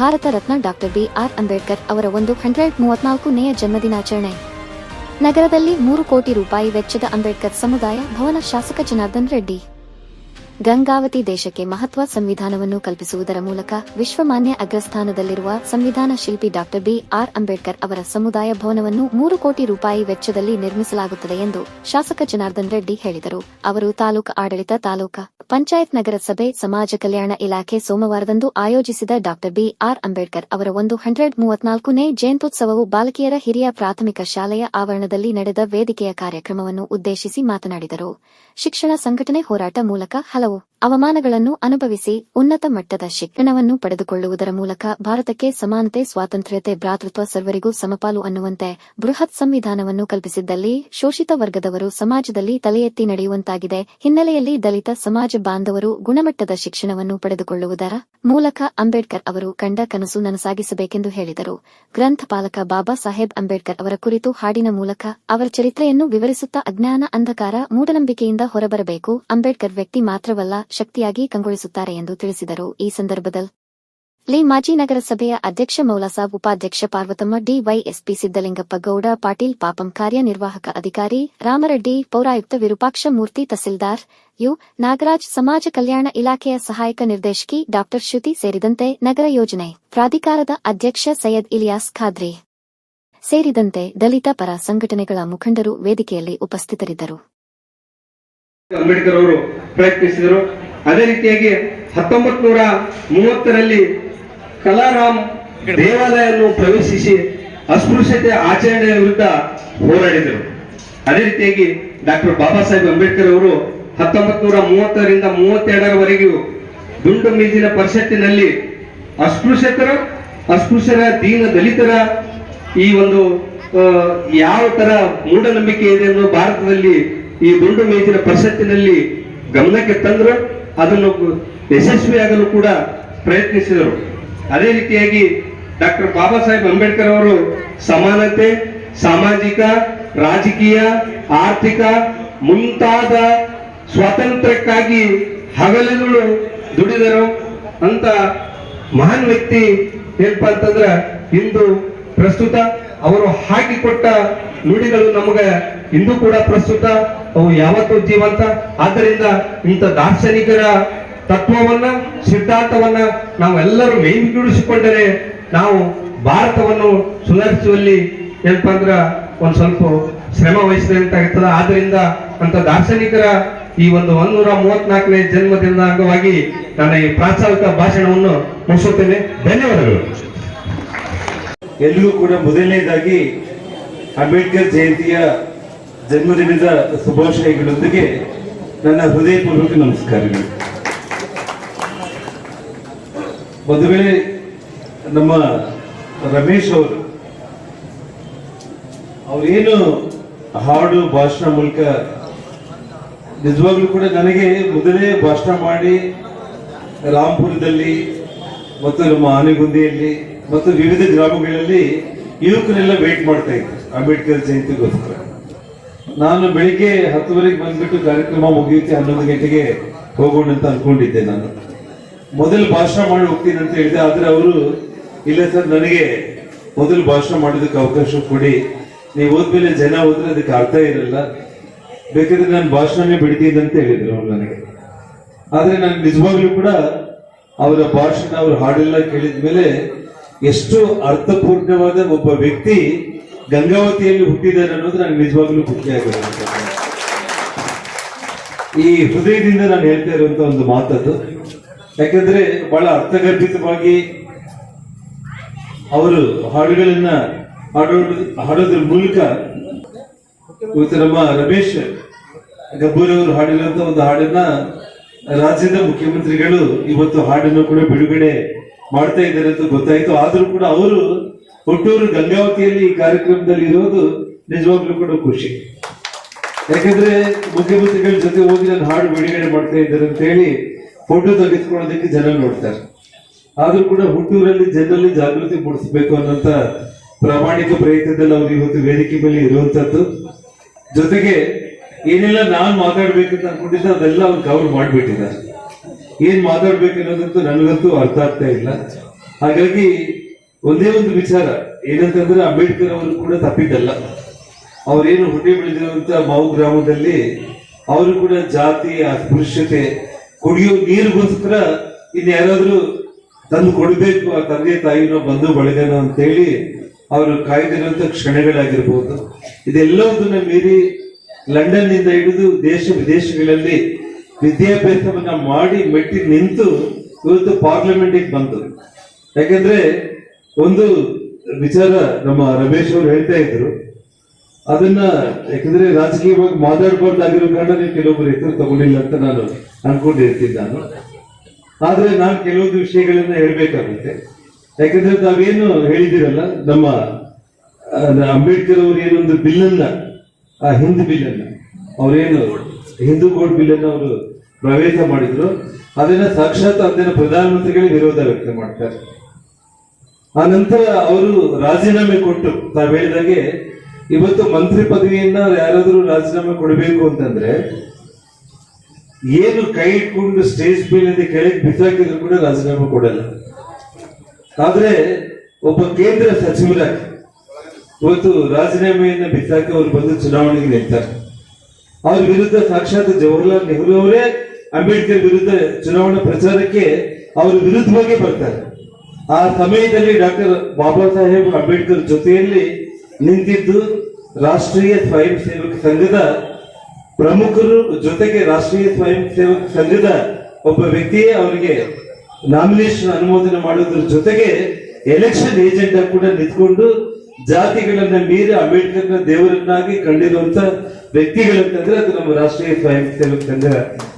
Bharat Ratna doctor B R Ambedkar ಅವರ ಒಂದು hundred ಮೂವತ್ನಾಲ್ಕನೆಯ ಜನ್ಮದಿನಾಚರಣೆ. ನಗರದಲ್ಲಿ ಮೂರು ಕೋಟಿ ರೂಪಾಯಿ ವೆಚ್ಚದ ಅಂಬೇಡ್ಕರ್ ಸಮುದಾಯ ಭವನ ಶಾಸಕ ಜನಾರ್ದನ್ ರೆಡ್ಡಿ. ಗಂಗಾವತಿ ದೇಶಕ್ಕೆ ಮಹತ್ವ ಸಂವಿಧಾನವನ್ನು ಕಲ್ಪಿಸುವುದರ ಮೂಲಕ ವಿಶ್ವಮಾನ್ಯ ಅಗ್ರಸ್ಥಾನದಲ್ಲಿರುವ ಸಂವಿಧಾನ ಶಿಲ್ಪಿ ಡಾಕ್ಟರ್ ಬಿ ಆರ್ ಅಂಬೇಡ್ಕರ್ ಅವರ ಸಮುದಾಯ ಭವನವನ್ನು ಮೂರು ಕೋಟಿ ರೂಪಾಯಿ ವೆಚ್ಚದಲ್ಲಿ ನಿರ್ಮಿಸಲಾಗುತ್ತದೆ ಎಂದು ಶಾಸಕ ಜನಾರ್ದನ್ ರೆಡ್ಡಿ ಹೇಳಿದರು. ಅವರು ತಾಲೂಕು ಆಡಳಿತ, ತಾಲೂಕಾ ಪಂಚಾಯತ್ ನಗರಸಭೆ ಸಮಾಜ ಕಲ್ಯಾಣ ಇಲಾಖೆ ಸೋಮವಾರದಂದು ಆಯೋಜಿಸಿದ ಡಾಕ್ಟರ್ ಬಿ ಆರ್ ಅಂಬೇಡ್ಕರ್ ಅವರ ಒಂದು ಹಂಡ್ರೆಡ್ ಮೂವತ್ನಾಲ್ಕನೇ ಜಯಂತ್ಯುತ್ಸವವು ಬಾಲಕಿಯರ ಹಿರಿಯ ಪ್ರಾಥಮಿಕ ಶಾಲೆಯ ಆವರಣದಲ್ಲಿ ನಡೆದ ವೇದಿಕೆಯ ಕಾರ್ಯಕ್ರಮವನ್ನು ಉದ್ದೇಶಿಸಿ ಮಾತನಾಡಿದರು. ಶಿಕ್ಷಣ ಸಂಘಟನೆ ಹೋರಾಟ ಮೂಲಕ ಹಲವು ಅವಮಾನಗಳನ್ನು ಅನುಭವಿಸಿ ಉನ್ನತ ಮಟ್ಟದ ಶಿಕ್ಷಣವನ್ನು ಪಡೆದುಕೊಳ್ಳುವುದರ ಮೂಲಕ ಭಾರತಕ್ಕೆ ಸಮಾನತೆ, ಸ್ವಾತಂತ್ರ್ಯತೆ, ಭ್ರಾತೃತ್ವ ಸರ್ವರಿಗೂ ಸಮಪಾಲು ಅನ್ನುವಂತೆ ಬೃಹತ್ ಸಂವಿಧಾನವನ್ನು ಕಲ್ಪಿಸಿದ್ದಲ್ಲಿ ಶೋಷಿತ ವರ್ಗದವರು ಸಮಾಜದಲ್ಲಿ ತಲೆ ನಡೆಯುವಂತಾಗಿದೆ. ಹಿನ್ನೆಲೆಯಲ್ಲಿ ದಲಿತ ಸಮಾಜ ಬಾಂಧವರು ಗುಣಮಟ್ಟದ ಶಿಕ್ಷಣವನ್ನು ಪಡೆದುಕೊಳ್ಳುವುದರ ಮೂಲಕ ಅಂಬೇಡ್ಕರ್ ಅವರು ಕಂಡ ಕನಸು ನನಸಾಗಿಸಬೇಕೆಂದು ಹೇಳಿದರು. ಗ್ರಂಥಪಾಲಕ ಬಾಬಾ ಸಾಹೇಬ್ ಅಂಬೇಡ್ಕರ್ ಅವರ ಕುರಿತು ಹಾಡಿನ ಮೂಲಕ ಅವರ ಚರಿತ್ರೆಯನ್ನು ವಿವರಿಸುತ್ತಾ ಅಜ್ಞಾನ ಅಂಧಕಾರ ಮೂಢನಂಬಿಕೆಯಿಂದ ಹೊರಬರಬೇಕು. ಅಂಬೇಡ್ಕರ್ ವ್ಯಕ್ತಿ ಮಾತ್ರವಲ್ಲ ಶಕ್ತಿಯಾಗಿ ಕಂಗೊಳಿಸುತ್ತಾರೆ ಎಂದು ತಿಳಿಸಿದರು. ಈ ಸಂದರ್ಭದಲ್ಲಿ ಮಾಜಿ ನಗರಸಭೆಯ ಅಧ್ಯಕ್ಷ ಮೌಲಾಸಾಬ್ ಉಪಾಧ್ಯಕ್ಷ ಪಾರ್ವತಮ್ಮ ಡಿವೈಎಸ್ಪಿ ಸಿದ್ದಲಿಂಗಪ್ಪ ಗೌಡ, ಪಾಟೀಲ್ ಪಾಪಂ ಕಾರ್ಯನಿರ್ವಾಹಕ ಅಧಿಕಾರಿ ರಾಮರೆಡ್ಡಿ, ಪೌರಾಯುಕ್ತ ವಿರೂಪಾಕ್ಷ ಮೂರ್ತಿ, ತಹಸೀಲ್ದಾರ್ ಯು. ನಾಗರಾಜ್, ಸಮಾಜ ಕಲ್ಯಾಣ ಇಲಾಖೆಯ ಸಹಾಯಕ ನಿರ್ದೇಶಕಿ ಡಾಕ್ಟರ್ ಶ್ರುತಿ ಸೇರಿದಂತೆ ನಗರ ಯೋಜನೆ ಪ್ರಾಧಿಕಾರದ ಅಧ್ಯಕ್ಷ ಸೈಯದ್ ಇಲಿಯಾಸ್ ಖಾದ್ರಿ ಸೇರಿದಂತೆ ದಲಿತ ಪರ ಸಂಘಟನೆಗಳ ಮುಖಂಡರು ವೇದಿಕೆಯಲ್ಲಿ ಉಪಸ್ಥಿತರಿದ್ದರು. ಅಂಬೇಡ್ಕರ್ ಅವರು ಪ್ರಯತ್ನಿಸಿದರು. ಅದೇ ರೀತಿಯಾಗಿ ಹತ್ತೊಂಬತ್ ನೂರ ಮೂವತ್ತರಲ್ಲಿ ಕಲಾರಾಮ್ ದೇವಾಲಯವನ್ನು ಪ್ರವೇಶಿಸಿ ಅಸ್ಪೃಶ್ಯತೆ ಆಚರಣೆಯ ವಿರುದ್ಧ ಹೋರಾಡಿದರು. ಅದೇ ರೀತಿಯಾಗಿ ಡಾಕ್ಟರ್ ಬಾಬಾ ಸಾಹೇಬ್ ಅಂಬೇಡ್ಕರ್ ಅವರು ಹತ್ತೊಂಬತ್ ನೂರ ಮೂವತ್ತರಿಂದ ಮೂವತ್ತೆರಡರವರೆಗೂ ದುಂಡು ಮೀಜಿನ ಪರಿಷತ್ತಿನಲ್ಲಿ ಅಸ್ಪೃಶ್ಯತರ, ಅಸ್ಪೃಶ್ಯರ, ದೀನ ದಲಿತರ ಈ ಒಂದು ಯಾವ ತರ ಮೂಢನಂಬಿಕೆ ಇದೆ ಅನ್ನೋ ಭಾರತದಲ್ಲಿ ಈ ದುಂಡು ಮೇಜಿನ ಪರಿಷತ್ತಿನಲ್ಲಿ ಗಮನಕ್ಕೆ ತಂದ್ರು. ಅದನ್ನು ಯಶಸ್ವಿಯಾಗಲು ಕೂಡ ಪ್ರಯತ್ನಿಸಿದರು. ಅದೇ ರೀತಿಯಾಗಿ ಡಾಕ್ಟರ್ ಬಾಬಾ ಸಾಹೇಬ್ ಅಂಬೇಡ್ಕರ್ ಅವರು ಸಮಾನತೆ, ಸಾಮಾಜಿಕ, ರಾಜಕೀಯ, ಆರ್ಥಿಕ ಮುಂತಾದ ಸ್ವಾತಂತ್ರ್ಯಕ್ಕಾಗಿ ಹಗಲಿರುಳು ದುಡಿದರು ಅಂತ ಮಹಾನ್ ವ್ಯಕ್ತಿ ಏನಪ್ಪಾ ಅಂತಂದ್ರ ಇಂದು ಪ್ರಸ್ತುತ ಅವರು ಹಾಕಿಕೊಟ್ಟ ನುಡಿಗಳು ನಮಗೆ ಇಂದು ಕೂಡ ಪ್ರಸ್ತುತ. ಅವು ಯಾವತ್ತೂ ಜೀವಂತ ಆದ್ದರಿಂದ ಇಂಥ ದಾರ್ಶನಿಕರ ತತ್ವವನ್ನ, ಸಿದ್ಧಾಂತವನ್ನ ನಾವೆಲ್ಲರೂ ಮೈಗೂಡಿಸಿಕೊಂಡರೆ ನಾವು ಭಾರತವನ್ನು ಸುಧಾರಿಸುವಲ್ಲಿ ಏನಪ್ಪ ಅಂದ್ರ ಒಂದ್ ಸ್ವಲ್ಪ ಶ್ರಮ ವಹಿಸಿದಂತಾಗುತ್ತದೆ ಆದ್ದರಿಂದ ಅಂತ ದಾರ್ಶನಿಕರ ಈ ಒಂದು ಒಂದೂರ ಮೂವತ್ನಾಲ್ಕನೇ ಜನ್ಮದಿನದ ಅಂಗವಾಗಿ ನನ್ನ ಈ ಪ್ರಾಸ್ತಾವಿಕ ಭಾಷಣವನ್ನು ಮುಗಿಸುತ್ತೇನೆ. ಧನ್ಯವಾದಗಳು. ಎಲ್ಲರೂ ಕೂಡ ಮೊದಲನೇದಾಗಿ ಅಂಬೇಡ್ಕರ್ ಜಯಂತಿಯ ಜನ್ಮದಿನದ ಶುಭಾಶಯಗಳೊಂದಿಗೆ ನನ್ನ ಹೃದಯಪೂರ್ವಕ ನಮಸ್ಕಾರಗಳು. ಒಂದು ವೇಳೆ ನಮ್ಮ ರಮೇಶ್ ಅವರು ಅವರೇನು ಹಾಡು, ಭಾಷಣ ಮೂಲಕ ನಿಜವಾಗ್ಲೂ ಕೂಡ ನನಗೆ ಮೊದಲೇ ಭಾಷಣ ಮಾಡಿ ರಾಮ್ಪುರದಲ್ಲಿ ಮತ್ತು ನಮ್ಮ ಆನೆಗುಂದಿಯಲ್ಲಿ ಮತ್ತು ವಿವಿಧ ಗ್ರಾಮಗಳಲ್ಲಿ ಯುವಕರೆಲ್ಲ ವೇಟ್ ಮಾಡ್ತಾ ಇದ್ರು ಅಂಬೇಡ್ಕರ್ ಜಯಂತಿಗೋಸ್ಕರ. ನಾನು ಬೆಳಿಗ್ಗೆ ಹತ್ತುವರೆಗೆ ಬಂದ್ಬಿಟ್ಟು ಕಾರ್ಯಕ್ರಮ ಮುಗಿಯುತ್ತೆ, ಹನ್ನೊಂದು ಗಂಟೆಗೆ ಹೋಗೋಣ ಅಂತ ಅನ್ಕೊಂಡಿದ್ದೆ ನಾನು. ಮೊದಲು ಭಾಷಣ ಮಾಡಿ ಹೋಗ್ತೀನಿ ಅಂತ ಹೇಳಿದೆ, ಆದ್ರೆ ಅವರು, ಇಲ್ಲ ಸರ್, ನನಗೆ ಮೊದಲು ಭಾಷಣ ಮಾಡೋದಕ್ಕೆ ಅವಕಾಶ ಕೊಡಿ. ನೀವು ಹೋದ್ಮೇಲೆ ಜನ ಹೋದ್ರೆ ಅದಕ್ಕೆ ಅರ್ಥ ಇರಲ್ಲ. ಬೇಕಾದ್ರೆ ನಾನು ಭಾಷಣನೇ ಬಿಡ್ತೀನಿ ಅಂತ ಹೇಳಿದ್ರು ಅವ್ರು ನನಗೆ. ಆದ್ರೆ ನಾನು ನಿಜವಾಗ್ಲೂ ಕೂಡ ಅವರ ಭಾಷಣ, ಅವ್ರ ಹಾಡೆಲ್ಲ ಕೇಳಿದ ಮೇಲೆ ಎಷ್ಟು ಅರ್ಥಪೂರ್ಣವಾದ ಒಬ್ಬ ವ್ಯಕ್ತಿ ಗಂಗಾವತಿಯಲ್ಲಿ ಹುಟ್ಟಿದ್ದಾರೆ ಅನ್ನೋದು ನನಗೆ ನಿಜವಾಗ್ಲೂ ಖುಷಿ ಆಗಿದೆ ಈ ಹೃದಯದಿಂದ ನಾನು ಹೇಳ್ತಾ ಇರುವಂತ ಒಂದು ಮಾತದ್ದು, ಯಾಕಂದ್ರೆ ಬಹಳ ಅರ್ಥಗರ್ಭಿತವಾಗಿ ಅವರು ಹಾಡುಗಳನ್ನ ಹಾಡೋ ಹಾಡೋದ್ರ ಮೂಲಕ ಇವತ್ತು ನಮ್ಮ ರಮೇಶ್ ಗಬ್ಬೂರ್ ಅವರು ಹಾಡಿರುವಂತ ಒಂದು ಹಾಡನ್ನ ರಾಜ್ಯದ ಮುಖ್ಯಮಂತ್ರಿಗಳು ಇವತ್ತು ಹಾಡನ್ನು ಕೂಡ ಬಿಡುಗಡೆ ಮಾಡ್ತಾ ಇದ್ದಾರೆ ಅಂತ ಗೊತ್ತಾಯ್ತು. ಆದ್ರೂ ಕೂಡ ಅವರು ಹುಟ್ಟೂರು ಗಂಗಾವತಿಯಲ್ಲಿ ಈ ಕಾರ್ಯಕ್ರಮದಲ್ಲಿ ಇರೋದು ನಿಜವಾಗ್ಲೂ ಕೂಡ ಖುಷಿ. ಯಾಕಂದ್ರೆ ಮುಖ್ಯಮಂತ್ರಿಗಳ ಜೊತೆ ಹೋಗಿ ನಾನು ಹಾಡು ಬಿಡುಗಡೆ ಮಾಡ್ತಾ ಇದ್ದಾರೆ ಅಂತ ಹೇಳಿ ಫೋಟೋ ತೆಗೆದುಕೊಳ್ಳೋದಕ್ಕೆ ಜನ ನೋಡ್ತಾರೆ. ಆದ್ರೂ ಕೂಡ ಹುಟ್ಟೂರಲ್ಲಿ ಜನರಲ್ಲಿ ಜಾಗೃತಿ ಮೂಡಿಸಬೇಕು ಅನ್ನೋಂತ ಪ್ರಾಮಾಣಿಕ ಪ್ರಯತ್ನದಲ್ಲಿ ಅವ್ರು ಇವತ್ತು ವೇದಿಕೆ ಮೇಲೆ ಇರುವಂತದ್ದು ಜೊತೆಗೆ ಏನೆಲ್ಲ ನಾನ್ ಮಾತಾಡ್ಬೇಕಂತ ಅನ್ಕೊಂಡಿದ್ದ ಅದೆಲ್ಲ ಅವ್ರು ಕವರ್ ಮಾಡ್ಬಿಟ್ಟಿದ್ದಾರೆ. ಏನ್ ಮಾತಾಡ್ಬೇಕು ಅನ್ನೋದಂತೂ ನನಗಂತೂ ಅರ್ಥ ಆಗ್ತಾ ಇಲ್ಲ. ಹಾಗಾಗಿ ಒಂದೇ ಒಂದು ವಿಚಾರ. ಏನಂತಂದ್ರೆ ಅಂಬೇಡ್ಕರ್ ಅವರು ಕೂಡ ತಪ್ಪಿದ್ದಲ್ಲ. ಅವರೇನು ಹುಟ್ಟಿ ಬೆಳೆದಿರುವಂತ ಮಾವು ಗ್ರಾಮದಲ್ಲಿ ಅವರು ಕೂಡ ಜಾತಿ, ಅಸ್ಪೃಶ್ಯತೆ, ಕುಡಿಯೋ ನೀರಿಗೋಸ್ಕರ ಇನ್ಯಾರಾದ್ರೂ ತಂದು ಕೊಡಬೇಕು ಆ ತಂದೆ ತಾಯಿನೋ ಬಂಧು ಬಳಗನ ಅಂತೇಳಿ ಅವರು ಕಾಯ್ದಿರುವಂತ ಕ್ಷಣಗಳಾಗಿರ್ಬೋದು. ಇದೆಲ್ಲವನ್ನ ಮೀರಿ ಲಂಡನ್ನಿಂದ ಹಿಡಿದು ದೇಶ ವಿದೇಶಗಳಲ್ಲಿ ವಿದ್ಯಾಭ್ಯಾಸವನ್ನ ಮಾಡಿ ಮೆಟ್ಟಿ ನಿಂತು ಇವತ್ತು ಪಾರ್ಲಿಮೆಂಟಿಗೆ ಬಂತು. ಯಾಕಂದ್ರೆ ಒಂದು ವಿಚಾರ ನಮ್ಮ ರಮೇಶ್ ಅವರು ಹೇಳ್ತಾ ಇದ್ರು. ಅದನ್ನ ಯಾಕಂದ್ರೆ ರಾಜಕೀಯವಾಗಿ ಮಾತಾಡ್ಬಾರ್ದಾಗಿರೋ ಕಾರಣ ನೀವು ಕೆಲವೊಬ್ಬರು ಹೆಸರು ತಗೊಂಡಿಲ್ಲ ಅಂತ ನಾನು ಅನ್ಕೊಂಡಿರ್ತೀನಿ ನಾನು. ಆದ್ರೆ ನಾನು ಕೆಲವೊಂದು ವಿಷಯಗಳನ್ನ ಹೇಳ್ಬೇಕಾಗುತ್ತೆ. ಯಾಕಂದ್ರೆ ತಾವೇನು ಹೇಳಿದಿರಲ್ಲ ನಮ್ಮ ಅಂಬೇಡ್ಕರ್ ಅವರು ಏನೊಂದು ಬಿಲ್ಲನ್ನ, ಆ ಹಿಂದ್ ಬಿಲ್ಲನ್ನ, ಅವರೇನು ಹಿಂದೂ ಕೋಡ್ ಬಿಲ್ಲನ್ನ ಅವರು ಪ್ರವೇಶ ಮಾಡಿದ್ರು. ಅದನ್ನ ಸಾಕ್ಷಾತ್ ಅದನ್ನ ಪ್ರಧಾನಮಂತ್ರಿಗಳಿಗೆ ವಿರೋಧ ವ್ಯಕ್ತ ಮಾಡ್ತಾರೆ. ಆ ನಂತರ ಅವರು ರಾಜೀನಾಮೆ ಕೊಟ್ಟು, ತಾವು ಹೇಳಿದಾಗೆ ಇವತ್ತು ಮಂತ್ರಿ ಪದವಿಯನ್ನ ಯಾರಾದರೂ ರಾಜೀನಾಮೆ ಕೊಡಬೇಕು ಅಂತಂದ್ರೆ ಏನು ಕೈ ಇಟ್ಕೊಂಡು ಸ್ಟೇಜ್ ಮೇಲಿಂದ ಕೆಳಗೆ ಬಿಸಾಕಿದ್ರು ಕೂಡ ರಾಜೀನಾಮೆ ಕೊಡಲ್ಲ. ಆದ್ರೆ ಒಬ್ಬ ಕೇಂದ್ರ ಸಚಿವರಾಗಿ ಇವತ್ತು ರಾಜೀನಾಮೆಯನ್ನ ಬಿಸಾಕಿ ಅವರು ಬಂದು ಚುನಾವಣೆಗೆ ನಿಲ್ತಾರೆ ಅವ್ರ ವಿರುದ್ಧ ಸಾಕ್ಷಾತ್ ಜವಾಹರ್ಲಾಲ್ ನೆಹರು ಅವರೇ ಅಂಬೇಡ್ಕರ್ ವಿರುದ್ಧ ಚುನಾವಣಾ ಪ್ರಚಾರಕ್ಕೆ ಅವ್ರ ವಿರುದ್ಧವಾಗಿ ಬರ್ತಾರೆ. ಆ ಸಮಯದಲ್ಲಿ ಡಾಕ್ಟರ್ ಬಾಬಾ ಸಾಹೇಬ್ ಅಂಬೇಡ್ಕರ್ ಜೊತೆಯಲ್ಲಿ ನಿಂತಿದ್ದು ರಾಷ್ಟ್ರೀಯ ಸ್ವಯಂ ಸೇವಕ ಸಂಘದ ಪ್ರಮುಖರು ಜೊತೆಗೆ ರಾಷ್ಟ್ರೀಯ ಸ್ವಯಂ ಸೇವಕ ಸಂಘದ ಒಬ್ಬ ವ್ಯಕ್ತಿಯೇ ಅವರಿಗೆ ನಾಮಿನೇಷನ್ ಅನುಮೋದನೆ ಮಾಡೋದ್ರ ಜೊತೆಗೆ ಎಲೆಕ್ಷನ್ ಏಜೆಂಟ್ ಆಗಿ ಕೂಡ ನಿಂತ್ಕೊಂಡು ಜಾತಿಗಳನ್ನ ಮೀರಿ ಅಂಬೇಡ್ಕರ್ನ ದೇವರನ್ನಾಗಿ ಕಂಡಿರುವಂತ ವ್ಯಕ್ತಿಗಳಂತಂದ್ರೆ ಅದು ನಮ್ಮ ರಾಷ್ಟ್ರೀಯ ಸ್ವಯಂ ಸೇವಕ ಸಂಘ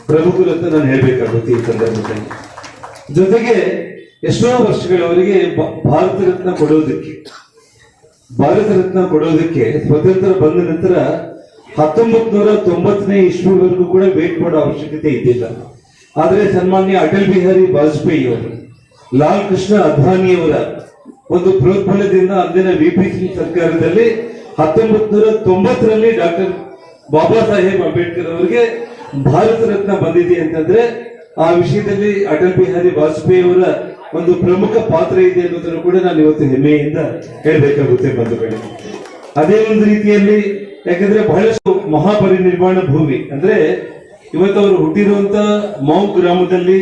ಪ್ರಮುಖರು ಅಂತ ನಾನು ಹೇಳಬೇಕಾಗುತ್ತೆ ಈ ಸಂದರ್ಭದಲ್ಲಿ. ಜೊತೆಗೆ ಎಷ್ಟೋ ವರ್ಷಗಳವರೆಗೆ ಭಾರತ ರತ್ನ ಕೊಡೋದಕ್ಕೆ. ಭಾರತ ರತ್ನ ಕೊಡೋದಕ್ಕೆ ಸ್ವತಂತ್ರ ಬಂದ ನಂತರ ಹತ್ತೊಂಬತ್ ನೂರ ತೊಂಬತ್ತನೇ ಇಸ್ವಿವರೆಗೂ ಕೂಡ ವೇಟ್ ಮಾಡೋ ಅವಶ್ಯಕತೆ ಇದ್ದಿಲ್ಲ. ಆದರೆ ಸನ್ಮಾನ್ಯ ಅಟಲ್ ಬಿಹಾರಿ ವಾಜಪೇಯಿ ಅವರು ಲಾಲ್ ಕೃಷ್ಣ ಅದ್ವಾನಿಯವರ ಒಂದು ಪ್ರೋತ್ಬಲದಿಂದ ಅಂದಿನ ಬಿಪಿ ಸಿಂಗ್ ಸರ್ಕಾರದಲ್ಲಿ ಹತ್ತೊಂಬತ್ ನೂರ ತೊಂಬತ್ತರಲ್ಲಿ ಡಾಕ್ಟರ್ ಬಾಬಾ ಸಾಹೇಬ್ ಅಂಬೇಡ್ಕರ್ ಅವರಿಗೆ ಭಾರತ ರತ್ನ ಬಂದಿದೆ ಅಂತಂದ್ರೆ ಆ ವಿಷಯದಲ್ಲಿ ಅಟಲ್ ಬಿಹಾರಿ ವಾಜಪೇಯಿ ಅವರ ಒಂದು ಪ್ರಮುಖ ಪಾತ್ರ ಇದೆ ಅನ್ನೋದನ್ನು ಕೂಡ ನಾನು ಇವತ್ತು ಹೆಮ್ಮೆಯಿಂದ ಹೇಳಬೇಕಾಗುತ್ತೆ ಬಂಧುಗಳೇ. ಅದೇ ಒಂದು ರೀತಿಯಲ್ಲಿ ಯಾಕಂದ್ರೆ ಬಹಳಷ್ಟು ಮಹಾಪರಿನಿರ್ಮಾಣ ಭೂಮಿ, ಅಂದ್ರೆ ಇವತ್ತು ಅವರು ಹುಟ್ಟಿರುವಂತ ಮೌ ಗ್ರಾಮದಲ್ಲಿ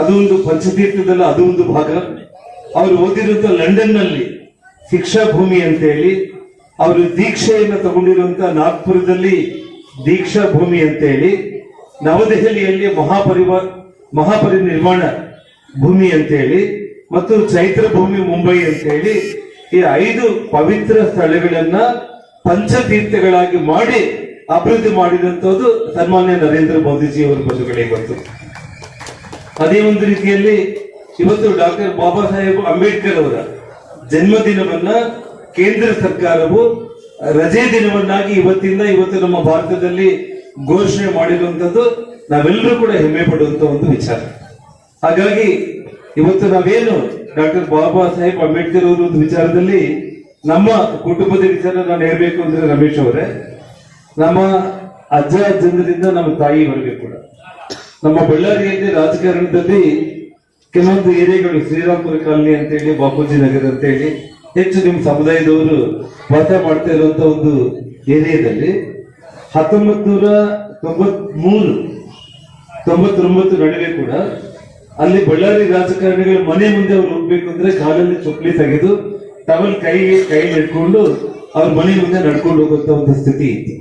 ಅದು ಒಂದು ಪಂಚತೀರ್ಥದಲ್ಲ, ಅದು ಒಂದು ಭಾಗ. ಅವರು ಓದಿರುವಂತ ಲಂಡನ್ನಲ್ಲಿ ಶಿಕ್ಷಾ ಭೂಮಿ ಅಂತ ಹೇಳಿ ಅವರು ದೀಕ್ಷೆಯನ್ನು ತಗೊಂಡಿರುವಂತ ನಾಗ್ಪುರದಲ್ಲಿ ದೀಕ್ಷಾ ಭೂಮಿ ಅಂತ ಹೇಳಿ ನವದೆಹಲಿಯಲ್ಲಿ ಮಹಾಪರಿವ, ಮಹಾಪರಿನಿರ್ವಾಣ ಭೂಮಿ ಅಂತ ಹೇಳಿ ಮತ್ತು ಚೈತ್ರ ಭೂಮಿ ಮುಂಬೈ ಅಂತ ಹೇಳಿ ಈ ಐದು ಪವಿತ್ರ ಸ್ಥಳಗಳನ್ನ ಪಂಚತೀರ್ಥಗಳಾಗಿ ಮಾಡಿ ಅಭಿವೃದ್ಧಿ ಮಾಡಿದಂಥದ್ದು ಸನ್ಮಾನ್ಯ ನರೇಂದ್ರ ಮೋದಿಜಿ ಅವರ ಇವತ್ತು. ಅದೇ ಒಂದು ರೀತಿಯಲ್ಲಿ ಇವತ್ತು ಡಾಕ್ಟರ್ ಬಾಬಾ ಸಾಹೇಬ್ ಅಂಬೇಡ್ಕರ್ ಅವರ ಜನ್ಮದಿನವನ್ನ ಕೇಂದ್ರ ಸರ್ಕಾರವು ರಜೆ ದಿನವನ್ನಾಗಿ ಇವತ್ತಿಂದ ಇವತ್ತು ನಮ್ಮ ಭಾರತದಲ್ಲಿ ಘೋಷಣೆ ಮಾಡಿರುವಂತದ್ದು ನಾವೆಲ್ಲರೂ ಕೂಡ ಹೆಮ್ಮೆ ಪಡುವಂತ ಒಂದು ವಿಚಾರ. ಹಾಗಾಗಿ ಇವತ್ತು ನಾವೇನು ಡಾಕ್ಟರ್ ಬಾಬಾ ಸಾಹೇಬ್ ಅಂಬೇಡ್ಕರ್ ಅವರ ಒಂದು ವಿಚಾರದಲ್ಲಿ ನಮ್ಮ ಕುಟುಂಬದ ವಿಚಾರ ನಾನು ಹೇಳ್ಬೇಕು ಅಂದ್ರೆ ರಮೇಶ್ ಅವರೇ, ನಮ್ಮ ಅಜ್ಜ ಅಜ್ಜಂದ್ರಿಂದ ನಮ್ಮ ತಾಯಿ ತಾಯಿವರೆಗೆ ಕೂಡ. ನಮ್ಮ ಬಳ್ಳಾರಿಯಲ್ಲಿ ರಾಜಕಾರಣದಲ್ಲಿ ಕೆಲವೊಂದು ಏರಿಯಾಗಳು, ಶ್ರೀರಾಮಪುರ ಕಾಲನಿ ಅಂತೇಳಿ ಬಾಪೂಜಿ ನಗರ ಅಂತೇಳಿ ಹೆಚ್ಚು ನಿಮ್ಮ ಸಮುದಾಯದವರು ವಾಸ ಮಾಡ್ತಾ ಇರುವಂತ ಒಂದು ಏರಿಯಾದಲ್ಲಿ ಹತ್ತೊಂಬತ್ ನೂರ ತೊಂಬತ್ ತೊಂಬತ್ತೊಂಬತ್ತು ನಡುವೆ ಕೂಡ ಅಲ್ಲಿ ಬಳ್ಳಾರಿ ರಾಜಕಾರಣಿಗಳ ಮನೆ ಮುಂದೆ ಅವ್ರು ಹೋಗ್ಬೇಕು ಅಂದ್ರೆ ಕಾಲಲ್ಲಿ ಚೊಕ್ಲಿ ತೆಗೆದು ಟವಲ್ ಕೈಗೆ ಕೈಲಿ ಇಟ್ಕೊಂಡು ಅವ್ರ ಮನೆ ಮುಂದೆ ನಡ್ಕೊಂಡು ಹೋಗುವಂತ ಒಂದು ಸ್ಥಿತಿ ಇತ್ತು.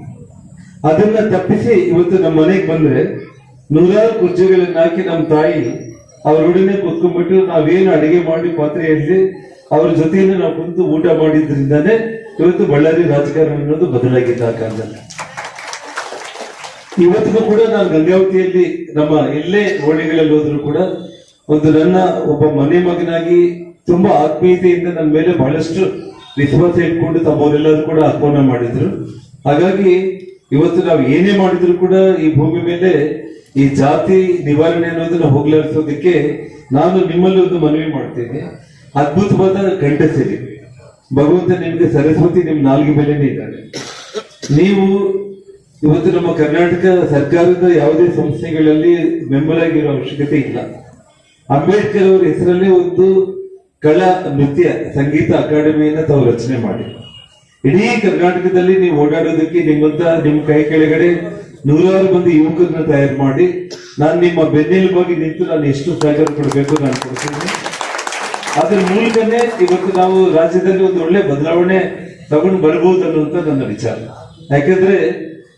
ಅದನ್ನ ತಪ್ಪಿಸಿ ಇವತ್ತು ನಮ್ಮ ಮನೆಗೆ ಬಂದ್ರೆ ನೂರಾರು ಕುರ್ಚಿಗಳನ್ನ ಹಾಕಿ ನಮ್ಮ ತಾಯಿ ಅವರೊಡನೆ ಕುತ್ಕೊಂಡ್ಬಿಟ್ಟು ನಾವೇನು ಅಡಿಗೆ ಮಾಡಿ ಪಾತ್ರೆಯಲ್ಲಿ ಅವ್ರ ಜೊತೆಯಲ್ಲಿ ನಾವು ಕುಂತು ಊಟ ಮಾಡಿದ್ರಿಂದಾನೆ ಇವತ್ತು ಬಳ್ಳಾರಿ ರಾಜಕಾರಣ ಅನ್ನೋದು ಬದಲಾಗಿದ್ದ ಆ ಕಾಲದಲ್ಲಿ. ಇವತ್ತಿಗೂ ಕೂಡ ನಾನು ಗಂಗಾವತಿಯಲ್ಲಿ ನಮ್ಮ ಎಲ್ಲೇ ಓಣಿಗಳಲ್ಲಿ ಹೋದ್ರು ಕೂಡ ಒಂದು ನನ್ನ ಒಬ್ಬ ಮನೆ ಮಗನಾಗಿ ತುಂಬಾ ಆತ್ಮೀಯತೆಯಿಂದ ನನ್ನ ಮೇಲೆ ಬಹಳಷ್ಟು ವಿಶ್ವಾಸ ಇಟ್ಕೊಂಡು ತಮ್ಮವರೆಲ್ಲರೂ ಕೂಡ ಆಹ್ವಾನ ಮಾಡಿದ್ರು. ಹಾಗಾಗಿ ಇವತ್ತು ನಾವು ಏನೇ ಮಾಡಿದ್ರು ಕೂಡ ಈ ಭೂಮಿ ಮೇಲೆ ಈ ಜಾತಿ ನಿವಾರಣೆ ಅನ್ನೋದನ್ನ ಹೋಗ್ಲಾಡಿಸೋದಕ್ಕೆ ನಾನು ನಿಮ್ಮಲ್ಲಿ ಒಂದು ಮನವಿ ಮಾಡ್ತೇನೆ. ಅದ್ಭುತವಾದ ಗಂಡಸರಿ. ಭಗವಂತ ನಿಮ್ಗೆ ಸರಸ್ವತಿ ನಿಮ್ ನಾಲ್ಗೆ ಬೆಲೆನೇ ಇದ್ದಾನೆ. ನೀವು ಇವತ್ತು ನಮ್ಮ ಕರ್ನಾಟಕ ಸರ್ಕಾರದ ಯಾವುದೇ ಸಂಸ್ಥೆಗಳಲ್ಲಿ ಬೆಂಬಲ ಆಗಿರೋ ಅವಶ್ಯಕತೆ ಇಲ್ಲ. ಅಂಬೇಡ್ಕರ್ ಅವರ ಹೆಸರಲ್ಲಿ ಒಂದು ಕಲಾ ನೃತ್ಯ, ಸಂಗೀತ ಅಕಾಡೆಮಿಯನ್ನ ತಾವು ರಚನೆ ಮಾಡಿ ಇಡೀ ಕರ್ನಾಟಕದಲ್ಲಿ ನೀವು ಓಡಾಡೋದಕ್ಕೆ ನಿಮ್ಮಂತ ನಿಮ್ಮ ಕೈ ಕೆಳಗಡೆ ನೂರಾರು ಮಂದಿ ಯುವಕರನ್ನ ತಯಾರು ಮಾಡಿ, ನಾನು ನಿಮ್ಮ ಬೆನ್ನೆಲುಬಾಗಿ ನಿಂತು ನಾನು ಎಷ್ಟು ಸಹಕಾರ ಕೊಡಬೇಕು ನಾನು ಕೊಡ್ತೀನಿ. ಅದ್ರ ಮೂಲಕನೇ ಇವತ್ತು ನಾವು ರಾಜ್ಯದಲ್ಲಿ ಒಂದು ಒಳ್ಳೆ ಬದಲಾವಣೆ ತಗೊಂಡು ಬರಬಹುದು ಅನ್ನುವಂತ ನನ್ನ ವಿಚಾರ. ಯಾಕಂದ್ರೆ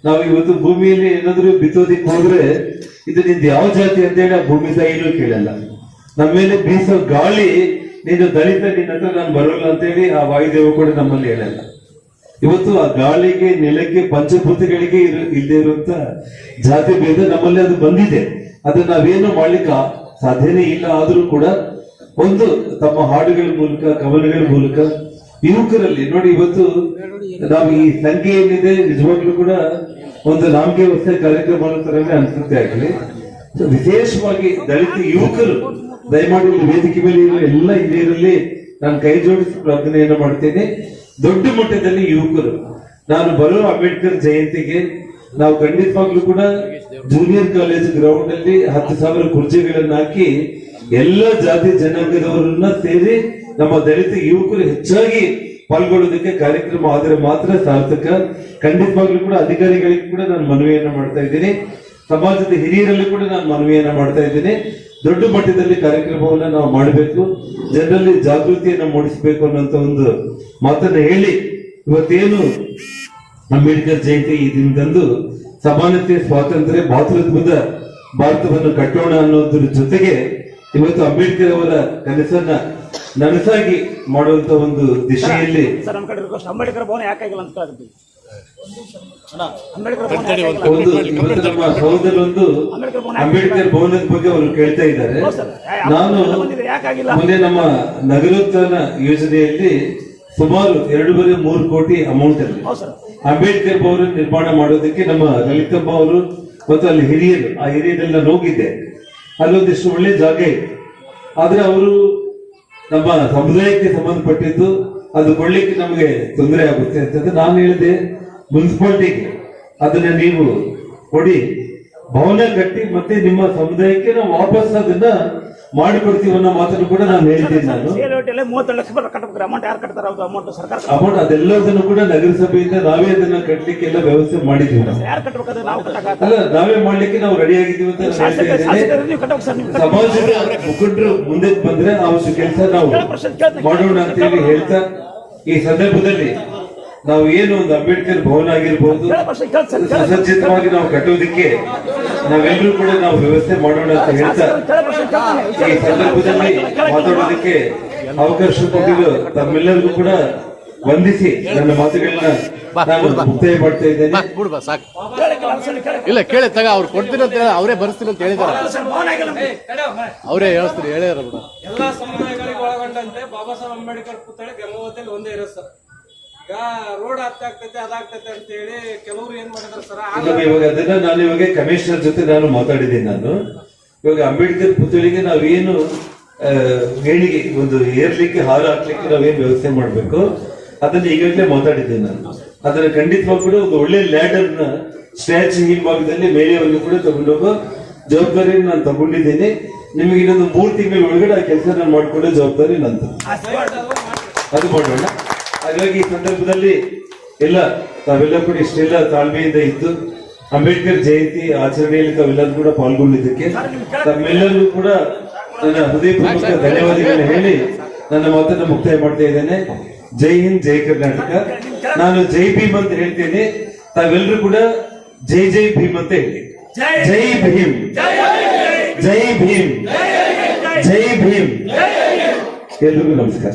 ನಾವು ಇವತ್ತು ಭೂಮಿಯಲ್ಲಿ ಏನಾದ್ರು ಬಿತ್ತೋದಿಕ್ ಹೋದ್ರೆ ಇದು ನಿಂದು ಯಾವ ಜಾತಿ ಅಂತೇಳಿ ಆ ಭೂಮಿ ತಾಯಿನೂ ಕೇಳಲ್ಲ. ನಮ್ಮ ಮೇಲೆ ಬೀಸೋ ಗಾಳಿ ನೀನು ದಲಿತ ನಿನ್ನ ಹತ್ರ ನಾನು ಬರೋಲ್ಲ ಅಂತೇಳಿ ಆ ವಾಯುದೇವ ಕೂಡ ನಮ್ಮಲ್ಲಿ ಹೇಳಲ್ಲ. ಇವತ್ತು ಆ ಗಾಳಿಗೆ ನೆಲಕ್ಕೆ ಪಂಚಭೂತಗಳಿಗೆ ಇರ- ಇಲ್ಲದೆ ಇರುವಂತ ಜಾತಿ ಭೇದ ನಮ್ಮಲ್ಲಿ ಅದು ಬಂದಿದೆ. ಅದನ್ನ ನಾವೇನು ಮಾಡ್ಲಿಕ್ಕೆ ಸಾಧ್ಯನೇ ಇಲ್ಲ. ಆದ್ರೂ ಕೂಡ ಒಂದು ತಮ್ಮ ಹಾಡುಗಳ ಮೂಲಕ ಕವನಗಳ ಮೂಲಕ ಯುವಕರಲ್ಲಿ ನೋಡಿ ಇವತ್ತು ನಾವು ಈ ಸಂಖ್ಯೆ ಏನಿದೆ ನಿಜವಾಗ್ಲೂ ಕೂಡ ಒಂದು ನಾಮಕೆ ವ್ಯವಸ್ಥೆ ಕಾರ್ಯಕ್ರಮ ಮಾಡುತ್ತಾರೆ ಅನಿಸುತ್ತೆ ಆಗಲಿ ವಿಶೇಷವಾಗಿ ದಲಿತ ಯುವಕರು, ದಯಮಾಡಿ ವೇದಿಕೆ ಮೇಲೆ ಇರುವ ಎಲ್ಲ ಹಿರಿಯರಲ್ಲಿ ನಾನು ಕೈ ಜೋಡಿಸಿ ಪ್ರಾರ್ಥನೆಯನ್ನು ಮಾಡ್ತೇನೆ. ದೊಡ್ಡ ಮಟ್ಟದಲ್ಲಿ ಯುವಕರು. ನಾನು ಬರೋ ಅಂಬೇಡ್ಕರ್ ಜಯಂತಿಗೆ ನಾವು ಖಂಡಿತವಾಗ್ಲೂ ಕೂಡ ಜೂನಿಯರ್ ಕಾಲೇಜ್ ಗ್ರೌಂಡ್ ಅಲ್ಲಿ ಹತ್ತು ಸಾವಿರ ಕುರ್ಚಿಗಳನ್ನ ಹಾಕಿ ಎಲ್ಲ ಜಾತಿ ಜನಾಂಗದವರನ್ನ ಸೇರಿ ನಮ್ಮ ದಲಿತ ಯುವಕರು ಹೆಚ್ಚಾಗಿ ಪಾಲ್ಗೊಳ್ಳೋದಕ್ಕೆ ಕಾರ್ಯಕ್ರಮ ಆದರೆ ಮಾತ್ರ ಸಾರ್ಥಕ. ಖಂಡಿತವಾಗ್ಲೂ ಕೂಡ ಅಧಿಕಾರಿಗಳಿಗೆ ಕೂಡ ನಾನು ಮನವಿಯನ್ನ ಮಾಡ್ತಾ ಇದ್ದೀನಿ. ಸಮಾಜದ ಹಿರಿಯರಲ್ಲಿ ಕೂಡ ನಾನು ಮನವಿಯನ್ನ ಮಾಡ್ತಾ ಇದ್ದೀನಿ. ದೊಡ್ಡ ಮಟ್ಟದಲ್ಲಿ ಕಾರ್ಯಕ್ರಮವನ್ನ ನಾವು ಮಾಡಬೇಕು. ಜನರಲ್ಲಿ ಜಾಗೃತಿಯನ್ನ ಮೂಡಿಸಬೇಕು ಅನ್ನೋಂತ ಒಂದು ಮಾತನ್ನು ಹೇಳಿ ಇವತ್ತೇನು ಅಂಬೇಡ್ಕರ್ ಜಯಂತಿ ಈ ದಿನದಂದು ಸಮಾನತೆ, ಸ್ವಾತಂತ್ರ್ಯ, ಭಾತೃತ್ವದ ಭಾರತವನ್ನು ಕಟ್ಟೋಣ ಅನ್ನೋದ್ರ ಜೊತೆಗೆ ಇವತ್ತು ಅಂಬೇಡ್ಕರ್ ಅವರ ಕನಸನ್ನ ನನಸಾಗಿ ಮಾಡುವಂತ ಒಂದು ದಿಶೆಯಲ್ಲಿ ಸರ್ ನಮ್ಮ ಕಡೆ ರಿಕ್ವೆಸ್ಟ್ ಅಂಬೇಡ್ಕರ್ ಭವನ ಯಾಕಾಗಿಲ್ಲ ಅಂತ ಕೇಳ್ತೀವಿ ಅಂಬೇಡ್ಕರ್? ಒಂದು ಇವತ್ತು ನಮ್ಮ ಸಹೋದರ ಒಂದು ಅಂಬೇಡ್ಕರ್ ಭವನದ ಬಗ್ಗೆ ಅವರು ಕೇಳ್ತಾ ಇದ್ದಾರೆ. ನಾನು ಮೊನ್ನೆ ನಮ್ಮ ನಗರೋತ್ಥಾನ ಯೋಜನೆಯಲ್ಲಿ ಸುಮಾರು ಎರಡೂವರೆ ಮೂರು ಕೋಟಿ ಅಮೌಂಟ್ ಅಲ್ಲಿ ಅಂಬೇಡ್ಕರ್ ಭವನ ನಿರ್ಮಾಣ ಮಾಡೋದಕ್ಕೆ ನಮ್ಮ ಲಲಿತಮ್ಮ ಅವರು ಮತ್ತು ಅಲ್ಲಿ ಹಿರಿಯರು ಆ ಹಿರಿಯರೆಲ್ಲ ಹೋಗಿದ್ದೆ ಅಲ್ಲೊಂದಿಷ್ಟು ಒಳ್ಳೆ ಜಾಗ ಇದೆ. ಆದ್ರೆ ಅವರು ನಮ್ಮ ಸಮುದಾಯಕ್ಕೆ ಸಂಬಂಧಪಟ್ಟಿದ್ದು ಅದು ಕೊಡ್ಲಿಕ್ಕೆ ನಮಗೆ ತೊಂದರೆ ಆಗುತ್ತೆ ಅಂತಂದ್ರೆ ನಾನು ಹೇಳಿದೆ. ಮುನ್ಸಿಪಾಲ್ಟಿಗೆ ಅದನ್ನ ನೀವು ಕೊಡಿ. ಭವನ ಕಟ್ಟಿ ಮತ್ತೆ ನಿಮ್ಮ ಸಮುದಾಯಕ್ಕೆ ನಾವು ವಾಪಸ್ ಅದನ್ನ ಮಾಡಿಕೊಡ್ತೀವಿ ಅನ್ನೋ ಮಾತನ್ನು ಕೂಡ ನಾನು ಹೇಳಿದ್ದೀನಿ ನಾನು. ಲಕ್ಷ ರೂಪಾಯಿ ಕಟ್ಟಬೇಕು ಅಮೌಂಟ್ ಯಾರು ಕಟ್ತಾರೆ? ಅದು ಅಮೌಂಟ್ ಸರ್ಕಾರ ಅಮೌಂಟ್ ಅದೆಲ್ಲದನ್ನು ಕೂಡ ನಗರಸಭೆಯಿಂದ ನಾವೇ ಅದನ್ನ ಕಟ್ಟಲಿಕ್ಕೆ ಎಲ್ಲ ವ್ಯವಸ್ಥೆ ಮಾಡಿದ್ದೀವಿ ನಾವು. ಯಾರು ಕಟ್ಟಬೇಕಾದ್ರೆ ನಾವು ಕಟ್ಟಕ ಅಲ್ಲ ನಾವೇ ಮಾಡ್ಲಿಕ್ಕೆ ನಾವು ರೆಡಿ ಆಗಿದ್ದೀವಿ ಅಂತ ನಾನು ಹೇಳ್ತಾ ಇದ್ದೇನೆ. ಸಮಾಜದ ಮುಖಂಡರು ಮುಂದೆ ಬಂದ್ರೆ ನಾವು ಕೆಲಸ ನಾವು ಮಾಡೋಣ ಅಂತ ಹೇಳಿ ಹೇಳ್ತಾ ಈ ಸಂದರ್ಭದಲ್ಲಿ ನಾವು ಏನು ಒಂದು ಅಂಬೇಡ್ಕರ್ ಭವನ ಆಗಿರ್ಬೋದು ಸುಸಜ್ಜಿತವಾಗಿ ನಾವು ಕಟ್ಟುವುದಕ್ಕೆ ನಾವೆಲ್ಲರೂ ಕೂಡ ನಾವು ವ್ಯವಸ್ಥೆ ಮಾಡೋಣ ಅಂತ ಹೇಳ್ತಾ ಈ ಸಂದರ್ಭದಲ್ಲಿ ಮಾತಾಡೋದಕ್ಕೆ ಅವಕಾಶ ಕೊಟ್ಟಿದ್ದು ತಮ್ಮೆಲ್ಲರಿಗೂ ಕೂಡ ವಂದಿಸಿ ನನ್ನ ಮಾತುಗಳನ್ನ ನಾನು ಮುಕ್ತಾಯ ಮಾಡ್ತಾ ಇದ್ದೇನೆ. ಸಾಕು. ಇಲ್ಲ ಕೇಳಿ ತಗ ಅವ್ರು ಕೊಡ್ತೀನಿ ಅಂತ ಹೇಳಿ ಅವರೇ ಬರ್ಸ್ತೀನಿ ಅಂತ ಹೇಳಿದಾರೆ ಅವರೇ ಬಿಡು ಎಲ್ಲಾ ಸಮುದಾಯಗಳಿಗೆ ಒಳಗೊಂಡಂತೆ ಬಾಬಾ ಸಾಹೇಬ್ ಅಂಬೇಡ್ಕರ್ ಪುತ್ಥಳಿ ಗಂಗಾವತಿಯಲ್ಲಿ ಒಂದೇ ಇರೋ ಸರ್. ಈಗ ರೋಡ್ ಆಗ್ತೈತೆ ಅದಾಗ್ತೈತೆ ಅಂತ ಹೇಳಿ ಕೆಲವರು ಏನ್ ಮಾಡಿದ್ರು ಸರ್? ಇವಾಗ ಅದನ್ನ ನಾನು ಇವಾಗ ಕಮಿಷನರ್ ಜೊತೆ ನಾನು ಮಾತಾಡಿದ್ದೀನಿ ನಾನು. ಇವಾಗ ಅಂಬೇಡ್ಕರ್ ಪುತ್ಥಳಿಗೆ ನಾವೇನು ಆ, ಏಳಿಗೆ ಒಂದು ಏರ್ಲಿಕ್ಕೆ ಹಾರು ಹಾಕ್ಲಿಕ್ಕೆ ನಾವೇನು ವ್ಯವಸ್ಥೆ ಮಾಡ್ಬೇಕು? ಅದನ್ನ ಈಗಾಗಲೇ ಮಾತಾಡಿದ್ದೀನಿ ನಾನು. ಅದನ್ನ ಖಂಡಿತವಾಗ್ಬಿಟ್ಟು ಕೂಡ ಒಂದು ಒಳ್ಳೆ ಲ್ಯಾಡರ್ನ ಸ್ಟ್ಯಾಚು ಹಿಂಭಾಗದಲ್ಲಿ ಮೇಲೆಯವರೆಗೂ ಕೂಡ ತಗೊಂಡೋಗೋ ಜವಾಬ್ದಾರಿ ನಾನು ತಗೊಂಡಿದ್ದೀನಿ. ನಿಮಗೆ ಇನ್ನೊಂದು ಮೂರು ತಿಂಗಳ ಒಳಗಡೆ ಆ ಕೆಲಸ ನಾನು ಮಾಡ್ಕೊಳ್ಳೋ ಜವಾಬ್ದಾರಿ ನಂದು. ಅದು ಮಾಡೋಣ. ಹಾಗಾಗಿ ಈ ಸಂದರ್ಭದಲ್ಲಿ ಎಲ್ಲ ತಾವೆಲ್ಲ ಕೂಡ ಇಷ್ಟೆಲ್ಲ ತಾಳ್ಮೆಯಿಂದ ಇದ್ದು ಅಂಬೇಡ್ಕರ್ ಜಯಂತಿ ಆಚರಣೆಯಲ್ಲಿ ತಾವೆಲ್ಲರೂ ಕೂಡ ಪಾಲ್ಗೊಂಡಿದ್ದಕ್ಕೆ ತಮ್ಮೆಲ್ಲರಿಗೂ ಕೂಡ ನನ್ನ ಹೃದಯಪೂರ್ವಕ ಧನ್ಯವಾದಗಳನ್ನ ಹೇಳಿ ನನ್ನ ಮಾತನ್ನು ಮುಕ್ತಾಯ ಮಾಡ್ತಾ ಇದ್ದೇನೆ. ಜೈ ಹಿಂದ್, ಜೈ ಕರ್ನಾಟಕ. ನಾನು ಜೈ ಭೀಮ್ ಅಂತ ಹೇಳ್ತೇನೆ. ತಾವೆಲ್ಲರೂ ಕೂಡ ಜೈ ಜೈ ಭೀಮ್ ಅಂತ ಹೇಳಿ. ಜೈ ಭೀಮ್. ಜೈ ಭೀಮ್. ಜೈ ಭೀಮ್. ಎಲ್ರಿಗೂ ನಮಸ್ಕಾರ.